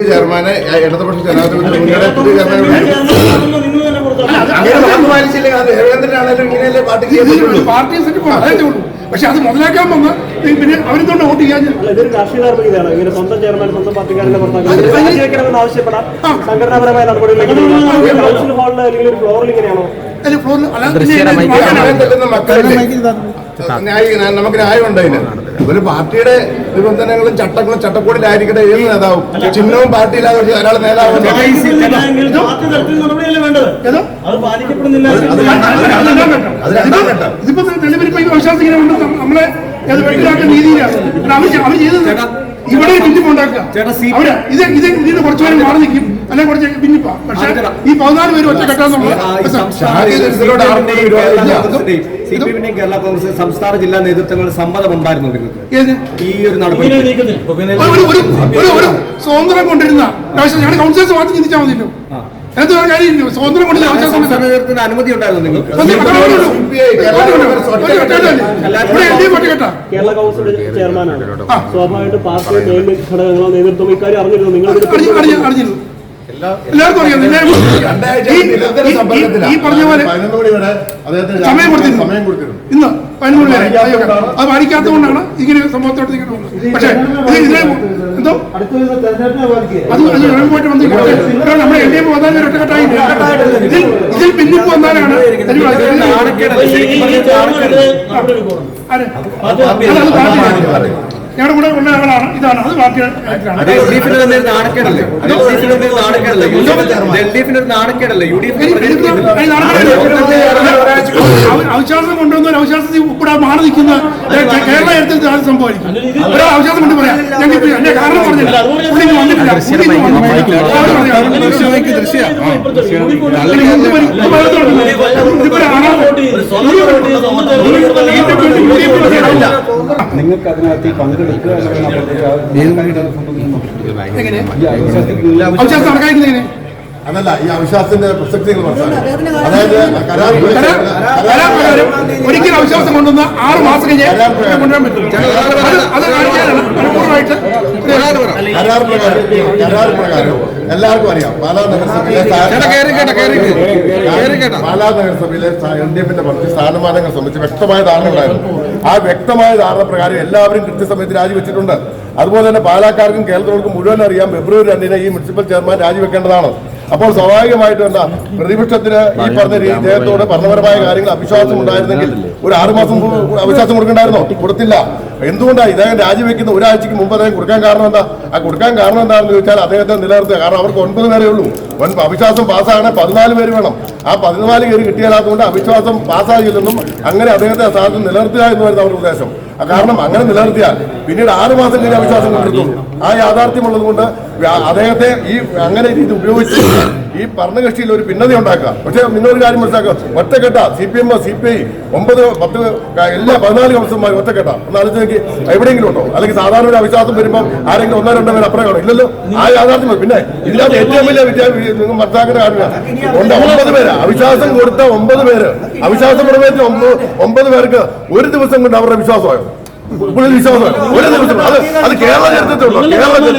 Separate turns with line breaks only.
ചെയർമാനെ ഇടതുപക്ഷ ജനാധിപത്യ ചെയർമാനെ പാർട്ടി ചെയ്തിട്ടുള്ളൂ
പക്ഷെ അത് മുതലാക്കാൻ വന്ന് പിന്നെ അവരെന്തുകൊണ്ട് വോട്ട് ചെയ്യാൻ
അല്ല, ഇതൊരു രാഷ്ട്രീയ ധാർമ്മികതയാണ് ഇങ്ങനെ സ്വന്തം ചെയർമാൻ സ്വന്തം പാർട്ടിക്കാരനെ പുറത്താക്കണമെന്ന് ആവശ്യപ്പെടാം. സംഘടനാപരമായ നടപടികളിലേക്ക് ഹാളിൽ അല്ലെങ്കിൽ ഒരു ഫ്ലോറിൽ ഇങ്ങനെയാണോ?
അതിൽ ഫ്ലോറിൽ അല്ലാതെ പിന്നെ
ന്യായം നമുക്ക് ന്യായമുണ്ട് അതിന്. ഒരു പാർട്ടിയുടെ നിബന്ധനകളും ചട്ടങ്ങളും ചട്ടക്കൂടിലായിരിക്കട്ടെ ഏത് നേതാവും? ചിഹ്നവും പാർട്ടി ഇല്ലാതെ ഒരാൾ നേതാവും.
ഇതിപ്പോ തെളിവെടുപ്പ് ഈ വിശ്വാസം ഇങ്ങനെ നമ്മളെ അത് വെട്ടിലാക്കുന്ന രീതിയിലാണ്. കാരണം അവർ അവർ ചെയ്തത് ഇവിടെ ഭിന്നിപ്പുണ്ടാക്കുക ഇത് ഇത് ഇതിന് കുറച്ച് മാറി നിൽക്കും. അല്ലെങ്കിൽ കുറച്ച് ഭിന്നിപ്പാ പക്ഷെ ഈ പതിനാല് പേര് ഒറ്റ കെട്ടാന്നുള്ള
കേരള കോൺഗ്രസ് സംസ്ഥാന ജില്ലാ നേതൃത്വങ്ങൾ സമ്മതമുണ്ടായിരുന്നു
ഉണ്ടായിരുന്നു
ഈ ഒരു നടപടി.
ഒരു സ്വാതന്ത്ര്യം കൊണ്ടിരുന്ന പക്ഷേ കൗൺസിലേഴ്സ് മാത്രം ചിന്തിച്ചാൽ മതിയല്ലോ.
അനുമതി ഉണ്ടായിരുന്നു നിങ്ങൾക്ക്
CPI കേരള
കൗൺസിൽ ചെയർമാനാണ്. സ്വാഭാവികമായിട്ട് പാർട്ടി ഘടകങ്ങളോ നേതൃത്വം ഇക്കാര്യം അറിഞ്ഞിരുന്നു. നിങ്ങൾ
എല്ലാവർക്കും അറിയാം. ഈ- പറഞ്ഞ പോലെ
പതിനൊന്ന് മണി വരെ അദ്ദേഹത്തിന്
സമയം കൊടുത്തിരുന്നു. ഇന്ന് പതിനൊന്ന് വരെ.
പാലിക്കാത്തതുകൊണ്ടാണ്.
അത് പാലിക്കാത്തതുകൊണ്ടാണ് ഇങ്ങനെ സംഭവത്തോട്ട് ഇങ്ങനെ പക്ഷേ എന്തോ? അത് അത് ഇറങ്ങുമ്പോട്ട് ഡി കൂടെ ഇതിന് അതിന് നടപടി അവ- അവിശ്വാസം കൊണ്ടുവന്ന ഒരു അവിശ്വാസത്തിൽ ഉൾപ്പെടാൻ മാറി നിൽക്കുന്ന കേരള എടുത്തിൽ അത് സംഭവിക്കും ഒരു അവിശ്വാസം കൊണ്ട് പറയാം ഞങ്ങൾ എന്റെ കാരണം പറഞ്ഞില്ല
നിങ്ങൾക്ക് അതിനകത്ത് പങ്കെടുക്കുക
അതല്ല ഈ അവിശ്വാസത്തിന്റെ പ്രസക്തി അതായത്
ഒരിക്കലും അവിശ്വാസം കൊണ്ടുവന്ന ആറ് മാസം കഴിഞ്ഞ് കൊണ്ടുവരാൻ പറ്റും അത് അത് കാണിക്കാനാണ് മനഃപൂർവമായിട്ട് ഒരു
കരാർ പ്രകാരം കരാർ പ്രകാരം എല്ലാവർക്കും അറിയാം പാലാ നഗരസഭയിലെ പാലാ നഗരസഭയിലെ എൽ ഡി എഫിന്റെ പ്രതി സ്ഥാനമാനങ്ങൾ സംബന്ധിച്ച് വ്യക്തമായ ധാരണ ഉണ്ടായിരുന്നു ആ വ്യക്തമായ ധാരണ പ്രകാരം എല്ലാവരും കൃത്യസമയത്ത് രാജിവെച്ചിട്ടുണ്ട്. അതുപോലെ തന്നെ പാലാക്കാർക്കും കേരളത്തിലും മുഴുവൻ അറിയാം ഫെബ്രുവരി രണ്ടിന് ഈ മുനിസിപ്പൽ ചെയർമാൻ രാജിവെക്കേണ്ടതാണ്. അപ്പോൾ സ്വാഭാവികമായിട്ടും എന്താ പ്രതിപക്ഷത്തിന് ഈ പറഞ്ഞ രീതി ജയത്തോട് ഭരണപരമായ കാര്യങ്ങൾ അവിശ്വാസം ഉണ്ടായിരുന്നെങ്കിൽ ഒരു ആറുമാസം മുമ്പ് അവിശ്വാസം കൊടുക്കണ്ടായിരുന്നോ? കൊടുത്തില്ല. എന്തുകൊണ്ടാണ് ഇദ്ദേഹം രാജിവെക്കുന്ന ഒരാഴ്ചക്ക് മുമ്പ് അദ്ദേഹം കൊടുക്കാൻ കാരണം എന്താ? ആ കൊടുക്കാൻ കാരണം എന്താണെന്ന് ചോദിച്ചാൽ അദ്ദേഹത്തെ നിലനിർത്തുക. കാരണം അവർക്ക് ഒൻപത് പേരേ ഉള്ളൂ. ഒൻപത് അവിശ്വാസം പാസ്സാകണേ പതിനാല് പേര് വേണം. ആ പതിനാല് പേര് കിട്ടിയാലാത്തതുകൊണ്ട് അവിശ്വാസം പാസ്സാകില്ലെന്നും അങ്ങനെ അദ്ദേഹത്തെ സ്ഥാനത്ത് നിലനിർത്തുക എന്നുമായിരുന്നു അവരുടെ ഉദ്ദേശം. കാരണം അങ്ങനെ നിലനിർത്തിയാൽ പിന്നീട് ആറ് മാസം കഴിഞ്ഞ് അവിശ്വാസം കൊണ്ടിരുന്നു ആ യാഥാർത്ഥ്യമുള്ളത് കൊണ്ട് അദ്ദേഹത്തെ ഈ അങ്ങനെ രീതി ഉപയോഗിച്ച് ഈ ഭരണകക്ഷിയിൽ ഒരു ഭിന്നത ഉണ്ടാക്കുക. പക്ഷേ നിങ്ങളൊരു കാര്യം മനസ്സിലാക്കുക. ഒറ്റക്കെട്ട. C P M C P I ഒമ്പത് പത്ത് എല്ലാ പതിനാല് കൗൺസിലർമാരും ഒറ്റക്കെട്ട. ഒന്ന് ആലോചിച്ച് എവിടെയെങ്കിലും ഉണ്ടോ? അല്ലെങ്കിൽ സാധാരണ ഒരു അവിശ്വാസം വരുമ്പോൾ ആരെങ്കിലും ഒന്നോ രണ്ടോ പേര് അപ്പുറം കാണും. ഇല്ലല്ലോ. ആ യാഥാർത്ഥ്യം പിന്നെ ഇതിനകത്ത് ഏറ്റവും വലിയ നിങ്ങൾ മനസ്സിലാക്കുന്ന കാര്യമില്ല. ഒമ്പത് പേര്. അവിശ്വാസം കൊടുത്ത ഒമ്പത് പേര്. അവിശ്വാസം പ്രമേയത്തിൽ ഒമ്പത് ഒമ്പത് പേർക്ക് ഒരു ദിവസം കൊണ്ട് അവരുടെ വിശ്വാസമായോ? വിശ്വാസമായോ? ഒരു ദിവസം. അത് അത് കേരള ചരിത്രത്തിലുണ്ടോ? കേരളത്തിൽ